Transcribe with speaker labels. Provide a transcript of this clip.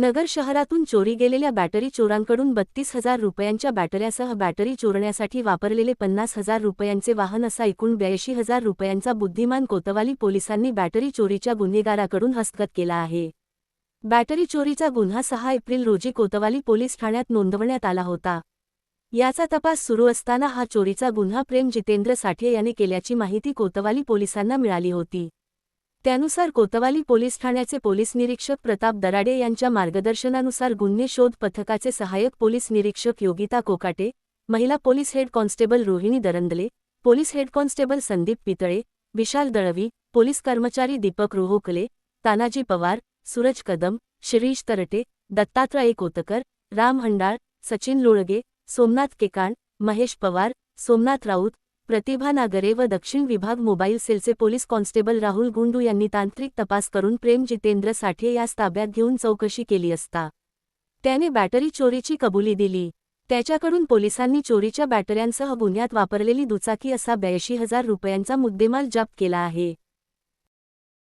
Speaker 1: नगर शहरातून चोरी गेलेल्या बॅटरी चोरांकडून बत्तीस हजार रुपयांच्या बॅटऱ्यासह बॅटरी चोरण्यासाठी वापरलेले पन्नास हजार रुपयांचे वाहन असा एकूण ब्याऐंशी हजार रुपयांचा बुद्धिमान कोतवाली पोलिसांनी बॅटरी चोरीच्या गुन्हेगाराकडून हस्तगत केला आहे. बॅटरी चोरीचा गुन्हा सहा एप्रिल रोजी कोतवाली पोलीस ठाण्यात नोंदवण्यात आला होता. याचा तपास सुरू असताना हा चोरीचा गुन्हा प्रेम जितेंद्र साठे याने केल्याची माहिती कोतवाली पोलिसांना मिळाली होती. त्यानुसार कोतवाली पोलीस ठाण्याचे पोलीस निरीक्षक प्रताप दराडे यांच्या मार्गदर्शनानुसार गुन्हे शोध पथकाचे सहाय्यक पोलीस निरीक्षक योगिता कोकाटे महिला police head constable Rohini Darandale police head constable Sandeep Pitale Vishal Dalvi police कर्मचारी दीपक रोहोकले तानाजी पवार सूरज कदम शिरीष तरटे दत्तात्रय कोतकर राम हंडाळ सचिन लोळगे सोमनाथ केकाण महेश पवार सोमनाथ राऊत प्रतिभा नागरे व दक्षिण विभाग मोबाईल सेलचे पोलीस कॉन्स्टेबल राहुल गुंडू यांनी तांत्रिक तपास करून प्रेम जितेंद्र साठे यास ताब्यात घेऊन चौकशी केली असता. त्याने बॅटरी चोरीची कबुली दिली. त्याच्याकडून पोलिसांनी चोरीच्या बॅटऱ्यांसह गुन्ह्यात वापरलेली दुचाकी असा ब्याऐंशी हजार रुपयांचा मुद्देमाल जप्त केला आहे.